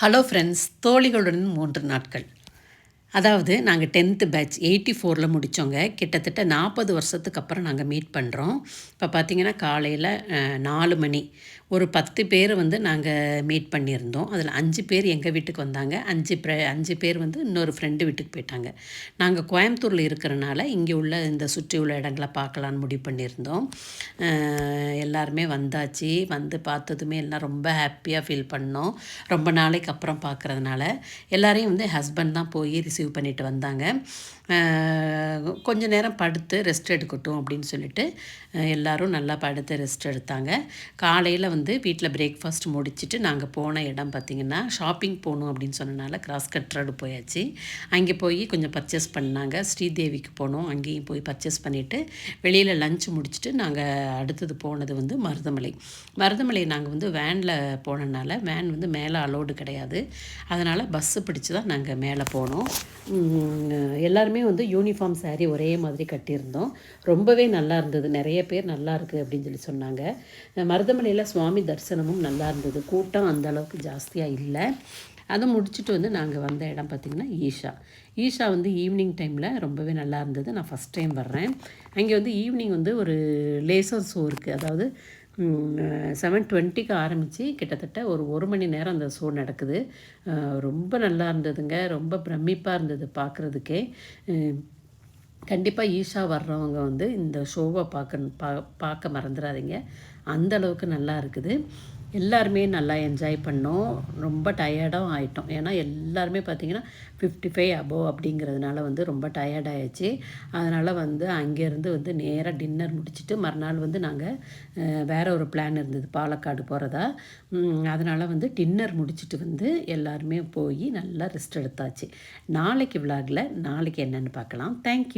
Hello friends தோழிகளுடன் மூன்று நாட்கள். அதாவது நாங்கள் டென்த்து பேட்ச் எயிட்டி ஃபோரில் முடித்தோங்க கிட்டத்தட்ட நாற்பது வருஷத்துக்கு அப்புறம் நாங்கள் மீட் பண்ணுறோம் இப்போ பார்த்திங்கன்னா காலையில் நாலு மணி. ஒரு பத்து பேர் வந்து நாங்கள் மீட் பண்ணியிருந்தோம். அதில் அஞ்சு பேர் எங்கள் வீட்டுக்கு வந்தாங்க. அஞ்சு ப்ர அஞ்சு பேர் வந்து இன்னொரு ஃப்ரெண்டு வீட்டுக்கு போயிட்டாங்க. நாங்கள் கோயம்புத்தூரில் இருக்கிறனால இங்கே உள்ள இந்த சுற்றி உள்ள இடங்களை பார்க்கலான்னு முடிவு பண்ணியிருந்தோம். எல்லாருமே வந்தாச்சு. வந்து பார்த்ததுமே எல்லாம் ரொம்ப ஹாப்பியாக ஃபீல் பண்ணோம். ரொம்ப நாளைக்கு அப்புறம் பார்க்குறதுனால எல்லாரையும் வந்து ஹஸ்பண்ட் தான் போய் ரிசீவ் பண்ணிட்டு வந்தாங்க. கொஞ்ச நேரம் படுத்து ரெஸ்ட் எடுக்கட்டும் அப்படின்னு சொல்லிட்டு எல்லோரும் நல்லா படுத்து ரெஸ்ட் எடுத்தாங்க. காலையில் வந்து வீட்டில் பிரேக்ஃபாஸ்ட் முடிச்சுட்டு நாங்கள் போன இடம் பார்த்திங்கன்னா ஷாப்பிங் போகணும் அப்படின்னு சொன்னனால கிராஸ் கட் ரோடு போயாச்சு. அங்கே போய் கொஞ்சம் பர்ச்சேஸ் பண்ணாங்க. ஸ்ரீதேவிக்கு போனோம். அங்கேயும் போய் பர்ச்சேஸ் பண்ணிவிட்டு வெளியில் லஞ்ச் முடிச்சுட்டு நாங்கள் அடுத்தது போனது வந்து மருதமலை. மருதமலை நாங்கள் வந்து வேனில் போனனால வேன் வந்து மேலே அலோடு கிடையாது. அதனால் பஸ்ஸு பிடிச்சி தான் நாங்கள் மேலே போனோம். எல்லாருமே வந்து யூனிஃபார்ம் சாரீ ஒரே மாதிரி கட்டியிருந்தோம். ரொம்பவே நல்லா இருந்தது. நிறைய பேர் நல்லா இருக்குது அப்படின்னு சொல்லி சொன்னாங்க. மருதமலையில் சுவாமி தரிசனமும் நல்லா இருந்தது. கூட்டம் அந்த அளவுக்கு ஜாஸ்தியாக இல்லை. அதை முடிச்சுட்டு வந்து நாங்கள் வந்த இடம் பார்த்திங்கன்னா ஈஷா. ஈஷா வந்து ஈவினிங் டைமில் ரொம்பவே நல்லா இருந்தது. நான் ஃபஸ்ட் டைம் வர்றேன். அங்கே வந்து ஈவினிங் வந்து ஒரு லேசர் ஷோ இருக்குது அதாவது செவன் டுவெண்ட்டிக்கு ஆரம்பித்து கிட்டத்தட்ட ஒரு ஒரு மணி நேரம் அந்த ஷோ நடக்குது. ரொம்ப நல்லா இருந்ததுங்க. ரொம்ப பிரமிப்பாக இருந்தது பார்க்குறதுக்கே கண்டிப்பாக ஈஷா வர்றவங்க வந்து இந்த ஷோவை பார்க்க பா பார்க்க மறந்துடாதீங்க அந்த அளவுக்கு நல்லா இருக்குது. எல்லாருமே நல்லா என்ஜாய் பண்ணோம். ரொம்ப டயர்டும் ஆகிட்டோம் ஏன்னா எல்லாருமே பார்த்திங்கன்னா ஃபிஃப்டி ஃபைவ் அபோவ் அப்படிங்கிறதுனால வந்து ரொம்ப டயர்ட் ஆயிடுச்சு. அதனால் வந்து அங்கேருந்து வந்து நேராக டின்னர் முடிச்சுட்டு மறுநாள் வந்து நாங்கள் வேறு ஒரு பிளான் இருந்தது பாலக்காடு போகிறதா அதனால் வந்து டின்னர் முடிச்சுட்டு வந்து எல்லாருமே போய் நல்லா ரெஸ்ட் எடுத்தாச்சு. நாளைக்கு விலாகில் நாளைக்கு என்னென்னு பார்க்கலாம் தேங்க்யூ